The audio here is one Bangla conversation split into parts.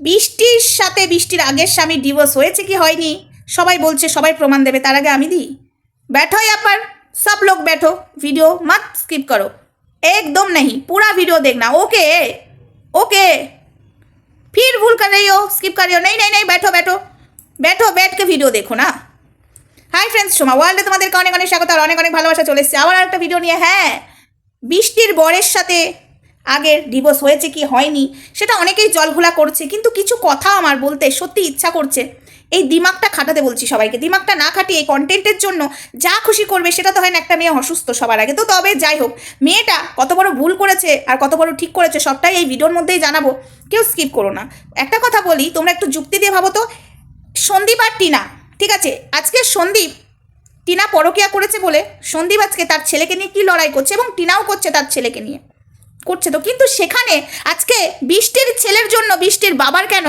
বৃষ্টির সাথে বৃষ্টির আগের স্বামী ডিভোর্স হয়েছে কি হয়নি সবাই বলছে সবাই প্রমাণ দেবে তার আগে আমি দিই बैठो यहाँ पर सब लोग बैठो वीडियो मत स्किप करो एकदम नहीं पूरा वीडियो देखना ओके ओके फिर भूल कर रही हो स्किप कर रही हो नहीं नहीं नहीं बैठो बैठो बैठो बैठ के ভিডিও দেখো না হাই ফ্রেন্ডস সোমা ওয়ার্ল্ডে তোমাদেরকে অনেক অনেক স্বাগত আর অনেক অনেক ভালোবাসা চলে এসেছে আবার একটা ভিডিও নিয়ে হ্যাঁ বৃষ্টির বরের সাথে আগের ডিভোর্স হয়েছে কি হয়নি, সেটা অনেকেই জলঘোলা করছে, কিন্তু কিছু কথা আমার বলতে সত্যি ইচ্ছা করছে। এই দিমাগটা খাটাতে বলছি সবাইকে, দিমাগটা না খাটিয়ে এই কন্টেন্টের জন্য যা খুশি করবে সেটা তো হয় না, একটা মেয়ে অসুস্থ সবার আগে। তো তবে যাই হোক, মেয়েটা কত বড় ভুল করেছে আর কত বড় ঠিক করেছে সবটাই এই ভিডিওর মধ্যেই জানাব, কেউ স্কিপ করো না। একটা কথা বলি, তোমরা একটু যুক্তি দিয়ে ভাবো তো, সন্দীপ আর টিনা, ঠিক আছে? আজকে সন্দীপ টিনা পরকিয়া করেছে বলে সন্দীপ আজকে তার ছেলেকে নিয়ে কি লড়াই করছে এবং টিনাও করছে তার ছেলেকে নিয়ে। করছে তো। কিন্তু সেখানে আজকে বৃষ্টির ছেলের জন্য, বৃষ্টির বাবার কেন?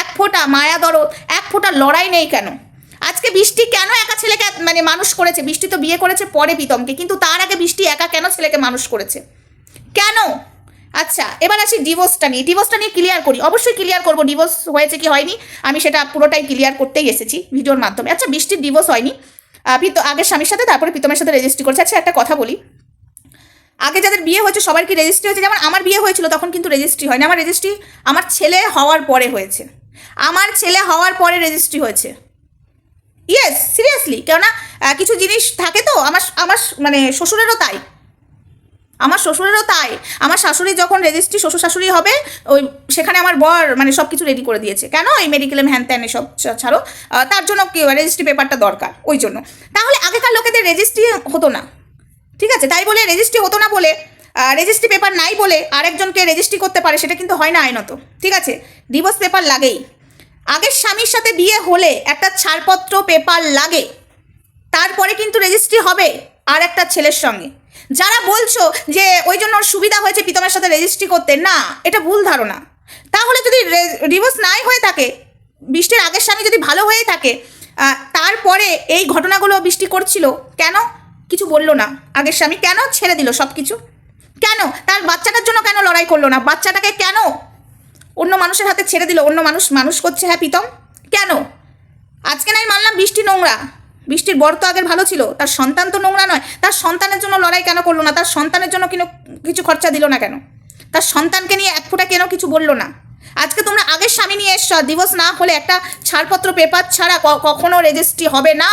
এক ফোঁটা মায়া দরদ, এক ফোঁটা লড়াই নেই কেন? আজকে বৃষ্টি কেন একা ছেলেকে মানে মানুষ করেছে? বৃষ্টি তো বিয়ে করেছে পরে প্রীতমকে, কিন্তু তার আগে বৃষ্টি একা কেন ছেলেকে মানুষ করেছে? কেন? আচ্ছা এবার আসি ডিভোর্সটা নিয়ে। ডিভোর্সটা নিয়ে ক্লিয়ার করি। অবশ্যই ক্লিয়ার করব। ডিভোর্স হয়েছে কি হয়নি? আমি সেটা পুরোটাই ক্লিয়ার করতেই এসেছি ভিডিওর মাধ্যমে। আচ্ছা বৃষ্টির ডিভোর্স হয়নি। প্রীত আগের স্বামীর সাথে, তারপরে প্রীতমের সাথে রেজিস্ট্রি করেছে। আচ্ছা একটা কথা বলি। আগে যাদের বিয়ে হয়েছে সবার কি রেজিস্ট্রি হয়েছে? যেমন আমার বিয়ে হয়েছিল, তখন কিন্তু রেজিস্ট্রি হয়নি। আমার রেজিস্ট্রি আমার ছেলে হওয়ার পরে হয়েছে। আমার ছেলে হওয়ার পরে রেজিস্ট্রি হয়েছে। ইয়েস সিরিয়াসলি কেননা কিছু জিনিস থাকে তো, আমার আমার মানে শ্বশুরেরও তাই। আমার শ্বশুরেরও তাই। আমার শাশুড়ি যখন রেজিস্ট্রি শ্বশুর শাশুড়ি হবে, ওই সেখানে আমার বর মানে সব কিছু রেডি করে দিয়েছে। কেন এই মেডিকেল হ্যান ত্যান এসব ছাড়ো? তার জন্য কি রেজিস্ট্রি পেপারটা দরকার, ওই জন্য। তাহলে আগেকার লোকেদের রেজিস্ট্রি হতো না। ঠিক আছে, তাই বলে রেজিস্ট্রি হতো না বলে রেজিস্ট্রি পেপার নাই বলে আরেকজনকে রেজিস্ট্রি করতে পারে, সেটা কিন্তু হয় না আইনত। ঠিক আছে ডিভোর্স পেপার লাগেই। আগের স্বামীর সাথে বিয়ে হলে একটা ছাড়পত্র পেপার লাগে, তারপরে কিন্তু রেজিস্ট্রি হবে আর একটা ছেলের সঙ্গে। যারা বলছো যে ওই জন্য সুবিধা হয়েছে প্রীতমের সাথে রেজিস্ট্রি করতে, না, এটা ভুল ধারণা। তাহলে যদি ডিভোর্স নাই হয়ে থাকে, বৃষ্টির আগের স্বামী যদি ভালো হয়ে থাকে তারপরে এই ঘটনাগুলো বৃষ্টি করছিল, কেন? কিছু বলল না। আগের স্বামী কেন ছেড়ে দিল সব কিছু কেন? তার বাচ্চাটার জন্য কেন লড়াই করল না? বাচ্চাটাকে কেন? অন্য মানুষের হাতে ছেড়ে দিল? অন্য মানুষ মানুষ করছে হ্যাঁ প্রীতম? কেন? আজকে নাই মানলাম বৃষ্টি নোংরা। বৃষ্টির বর তো আগের ভালো ছিল। তার সন্তান তো নোংরা নয়। তার সন্তানের জন্য লড়াই কেন করল না? তার সন্তানের জন্য কেন কিছু খরচা দিল না কেন? তার সন্তানকে নিয়ে এক ফোঁটা কেন কিছু বলল না? আজকে তোমরা আগের স্বামী নিয়ে এসছো। দিবস না হলে একটা ছাড়পত্র পেপার ছাড়া কখনো রেজিস্ট্রি হবে না।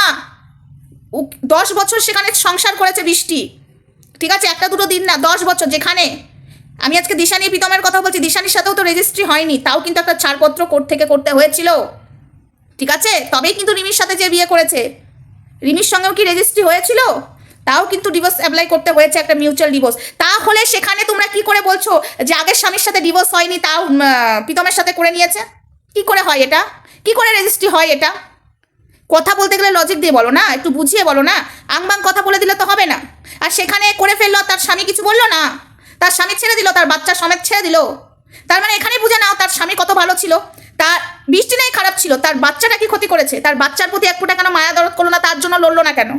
দশ বছর সেখানে সংসার করেছে বৃষ্টি। ঠিক আছে? একটা দুটো দিন না, দশ বছর যেখানে। আমি আজকে দিশানি প্রীতমের কথা বলছি, দিশানির সাথেও তো রেজিস্ট্রি হয়নি, তাও কিন্তু একটা ছাড়পত্র কোর্ট থেকে করতে হয়েছিল। ঠিক আছে? তবেই কিন্তু রিমির সাথে যে বিয়ে করেছে। রিমির সঙ্গেও কি রেজিস্ট্রি হয়েছিল? তাও কিন্তু ডিভোর্স অ্যাপ্লাই করতে হয়েছে একটা মিউচুয়াল ডিভোর্স তাহলে সেখানে তোমরা কি করে বলছো যে আগের স্বামীর সাথে ডিভোর্স হয়নি, তাও প্রীতমের সাথে করে নিয়েছে? কি করে হয় এটা? কি করে রেজিস্ট্রি হয় এটা? কথা বলতে গেলে লজিক দিয়ে বলো না, একটু বুঝিয়ে বলো না আংবাং কথা বলে দিলে তো হবে না। আর সেখানে করে ফেলল তার স্বামী কিছু বলল না? তার স্বামী ছেড়ে দিল, তার বাচ্চা সমেত ছেড়ে দিল? তার মানে এখানেই বুঝে নাও, তার স্বামী কত ভালো ছিল। তার বৃষ্টি নেই, খারাপ ছিল। তার বাচ্চাটা কি ক্ষতি করেছে? তার বাচ্চার প্রতি এক ফোঁটা কেন মায়া দরদ করল না? তার জন্য লড়লো না কেন?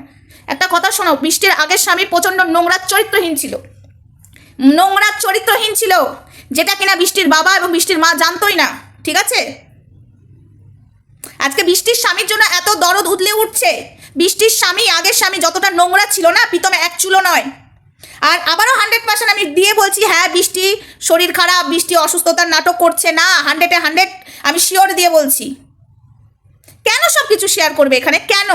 একটা কথা শোনো বৃষ্টির আগের স্বামী প্রচণ্ড নোংরা চরিত্রহীন ছিল। নোংরা চরিত্রহীন ছিল, যেটা কিনা বৃষ্টির বাবা এবং বৃষ্টির মা জানতোই না, ঠিক আছে? আজকে বৃষ্টির স্বামীর জন্য এত দরদ উদলে উঠছে। বৃষ্টির স্বামী, আগের স্বামী যতটা নোংরা ছিল না, প্রীতমে এক চুলো নয়। আর আবারও হান্ড্রেড পার্সেন্ট আমি দিয়ে বলছি হ্যাঁ বৃষ্টি, শরীর খারাপ, বৃষ্টি, অসুস্থতার নাটক করছে না হান্ড্রেডে হান্ড্রেড আমি শিওর দিয়ে বলছি। কেন সব কিছু শেয়ার করবে এখানে? কেন?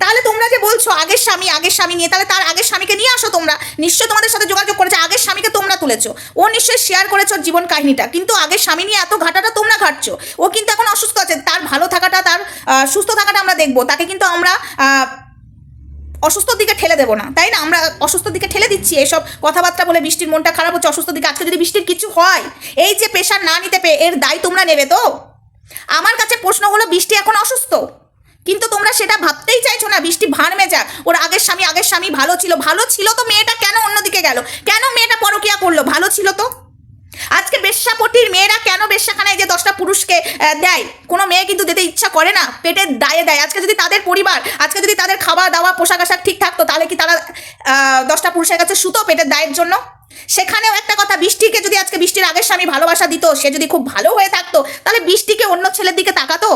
তাহলে তোমরা যে বলছো আগের স্বামী আগের স্বামী নিয়ে, তাহলে তার আগের স্বামীকে নিয়ে আসো তোমরা। নিশ্চয় তোমাদের সাথে যোগাযোগ করেছে, আগের স্বামীকে তোমরা তুলেছো। ও নিশ্চয়ই শেয়ার করেছ জীবন কাহিনীটা। কিন্তু আগের স্বামী নিয়ে এত ঘাটাটা তোমরা ঘাটছো। ও কিন্তু এখন অসুস্থ আছে, তার ভালো থাকাটা, তার সুস্থ থাকাটা আমরা দেখব। তাকে কিন্তু আমরা অসুস্থর দিকে ঠেলে দেবো না, তাই না? আমরা অসুস্থর দিকে ঠেলে দিচ্ছি। এসব কথাবার্তা বলে বৃষ্টির মনটা খারাপ হচ্ছে, অসুস্থ দিকে আজকে যদি বৃষ্টির কিছু হয়, এই যে প্রেশার না নিতে পেয়ে, এর দায় তোমরা নেবে তো? আমার কাছে প্রশ্ন হলো, বৃষ্টি এখন অসুস্থ? কিন্তু তোমরা সেটা ভাবতেই চাইছো না, বৃষ্টি ভাঁড় মেজা। ওর আগের স্বামী আগের স্বামী ভালো ছিল। ভালো ছিল তো মেয়েটা কেন অন্যদিকে গেল? কেন মেয়েটা পরকিয়া করল? ভালো ছিল তো? আজকে বেশ্যাপটির মেয়েরা কেন বেশ্যাখানায় যে দশটা পুরুষকে দেয়? কোনো মেয়ে কিন্তু দিতে ইচ্ছা করে না পেটের দায়ে দেয়। আজকে যদি তাদের পরিবার, আজকে যদি তাদের খাওয়া দাওয়া, পোশাক আশাক ঠিক থাকতো, তাহলে কি তারা দশটা পুরুষের কাছে শুতো পেটের দায়ের জন্য? সেখানেও একটা কথা, বৃষ্টিকে যদি আজকে বৃষ্টির আগের স্বামী ভালোবাসা দিত, সে যদি খুব ভালো হয়ে থাকতো, তাহলে বৃষ্টিকে অন্য ছেলের দিকে তাকাতো?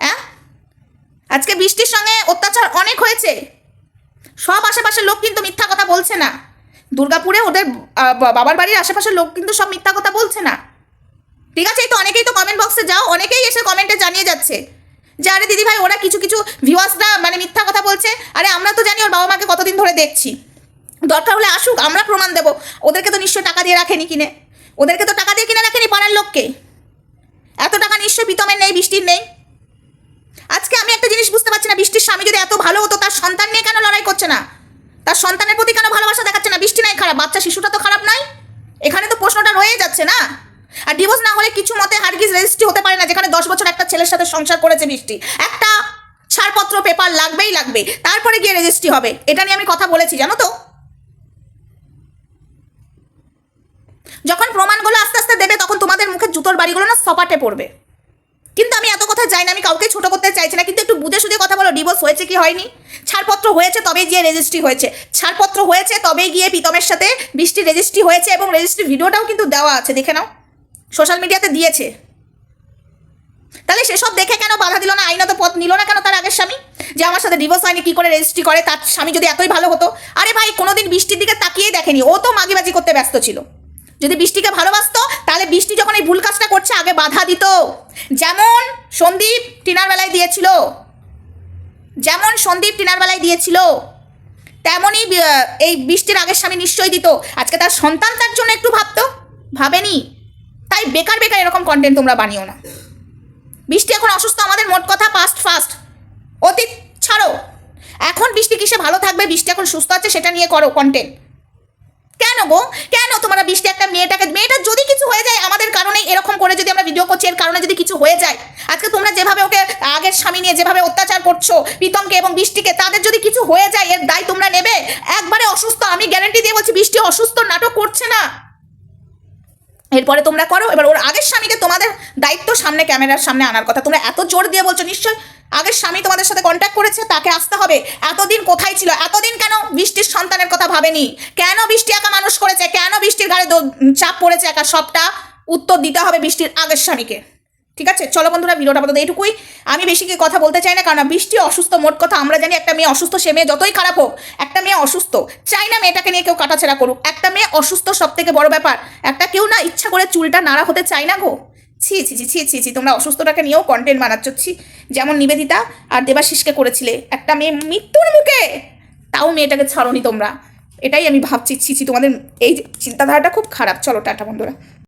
হ্যাঁ আজকে বৃষ্টির সঙ্গে অত্যাচার অনেক হয়েছে। সব আশেপাশের লোক কিন্তু মিথ্যা কথা বলছে না। দুর্গাপুরে ওদের বাবার বাড়ির আশেপাশের লোক কিন্তু সব মিথ্যা কথা বলছে না। ঠিক আছে, এই তো অনেকেই তো কমেন্ট বক্সে যাও, অনেকেই এসে কমেন্টে জানিয়ে যাচ্ছে যে, আরে দিদি ভাই ওরা কিছু কিছু ভিউয়ার্সরা মানে মিথ্যা কথা বলছে। আরে আমরা তো জানি ওর বাবা মাকে কতদিন ধরে দেখছি। দরকার হলে আসুক, আমরা প্রমাণ দেবো। ওদেরকে তো নিশ্চয় টাকা দিয়ে রাখেনি কিনে। ওদেরকে তো টাকা দিয়ে কিনে রাখেনি পাড়ার লোককে। এত টাকা নিশ্চয়ই প্রীতমের নেই, বৃষ্টির নেই আজকে আমি একটা জিনিস বুঝতে পারছি না, বৃষ্টির স্বামী যদি এত ভালো হতো, তার সন্তান নিয়ে কেন লড়াই করছে না? তার সন্তানের প্রতি কেন ভালোবাসা দেখাচ্ছে না? বৃষ্টি নাই, খারাপ। বাচ্চা, শিশুটা তো খারাপ নয় এখানে তো প্রশ্নটা রয়ে যাচ্ছে না। আর ডিভোর্স না হলে কিছু মতে হারগিজ রেজিস্ট্রি হতে পারে না, যেখানে দশ বছর একটা ছেলের সাথে সংসার করেছে বৃষ্টি। একটা ছাড়পত্র পেপার লাগবেই লাগবে। তারপরে গিয়ে রেজিস্ট্রি হবে। এটা নিয়ে আমি কথা বলেছি, জানো তো? যখন প্রমাণগুলো আস্তে আস্তে দেবে, তখন তোমাদের মুখে জুতোর বাড়িগুলো না সপাটে পড়বে। কিন্তু আমি এত কথা চাই না, আমি কাউকে ছোট করতে চাইছি না, কিন্তু একটু বুঝে সুঝে কথা বলো ডিভোর্স হয়েছে কি হয়নি? ছাড়পত্র হয়েছে, তবেই গিয়ে রেজিস্ট্রি হয়েছে। ছাড়পত্র হয়েছে, তবেই গিয়ে প্রীতমের সাথে বৃষ্টির রেজিস্ট্রি হয়েছে এবং রেজিস্ট্রি ভিডিওটাও কিন্তু দেওয়া আছে, দেখে নাও। সোশ্যাল মিডিয়াতে দিয়েছে। তাহলে সেসব দেখে কেন বাধা দিল না, আইনত পথ নিল না কেন তার আগের স্বামী? যে আমার সাথে ডিভোর্স হয়নি, কী করে রেজিস্ট্রি করে? তার স্বামী যদি এতই ভালো হতো? আরে ভাই, কোনোদিন বৃষ্টির দিকে তাকিয়েই দেখেনি, ও তো মাগিবাজি করতে ব্যস্ত ছিল। যদি বৃষ্টিকে ভালোবাসতো, তাহলে বৃষ্টি যখন এই ভুল কাজটা করছে, আগে বাধা দিত। যেমন সন্দীপ টিনার বেলায় দিয়েছিল। যেমন সন্দীপ টিনার বেলায় দিয়েছিল। তেমনই এই বৃষ্টির আগের স্বামী নিশ্চয়ই দিত। আজকে তার সন্তান তার জন্য একটু ভাবতো, ভাবেনি। তাই বেকার বেকার এরকম কন্টেন্ট তোমরা বানিও না। বৃষ্টি এখন অসুস্থ, আমাদের মোট কথা পাস্ট ফাস্ট অতীত ছাড়ো। এখন বৃষ্টি কিসে ভালো থাকবে? বৃষ্টি এখন সুস্থ আছে, সেটা নিয়ে করো কন্টেন্ট কেন গো? কেন তোমরা বৃষ্টি একটা মেয়েটাকে মেয়েটার যদি কিছু হয়ে যায়, আমাদের কারণে এরকম করে যদি আমরা ভিডিও করছি এর কারণে যদি কিছু হয়ে যায় আজকে তোমরা যেভাবে ওকে আগের স্বামী নিয়ে যেভাবে অত্যাচার করছ, প্রীতমকে এবং বৃষ্টিকে, তাদের যদি কিছু হয়ে যায়, এর দায় তোমরা নেবে। একবারে অসুস্থ, আমি গ্যারান্টি দিয়ে বলছি, বৃষ্টি অসুস্থ, নাটক করছে না। এরপরে তোমরা করো, এবার ওর আগের স্বামীকে তোমাদের দায়িত্ব সামনে, ক্যামেরার সামনে আনার কথা। তোমরা এত জোর দিয়ে বলছো নিশ্চয় আগের স্বামী তোমাদের সাথে কন্ট্যাক্ট করেছে, তাকে আসতে হবে। এতদিন কোথায় ছিল? এতদিন কেন বৃষ্টির সন্তানের কথা ভাবেনি? কেন বৃষ্টি একা মানুষ করেছে? কেন বৃষ্টির ঘাড়ে চাপ পড়েছে একা? সবটা উত্তর দিতে হবে বৃষ্টির আগের স্বামীকে। ঠিক আছে? চলো বন্ধুরা, ভিডিওটা আপাতত এইটুকুই। আমি বেশি কি কথা বলতে চাই না, কারণ বৃষ্টি অসুস্থ, মোট কথা আমরা জানি একটা মেয়ে অসুস্থ, সে মেয়ে যতই খারাপ হোক, একটা মেয়ে অসুস্থ। চাই না মেয়েটাকে নিয়ে কেউ কাটাছেড়া করুক। একটা মেয়ে অসুস্থ সব থেকে বড় ব্যাপার। একটা কেউ না ইচ্ছা করে চুলটা নাড়া হতে চায় না গো। ছি ছি ছি ছি ছি ছি, তোমরা অসুস্থটাকে নিয়েও কন্টেন্ট বানাচ্ছ। ছি, যেমন নিবেদিতা আর দেবাশিসকে করেছিলে। একটা মেয়ে মৃত্যুর মুখে! তাও মেয়েটাকে ছাড়নি তোমরা। এটাই আমি ভাবছি। ছি ছি, তোমাদের এই চিন্তাধারাটা খুব খারাপ। চলো, টাটা বন্ধুরা।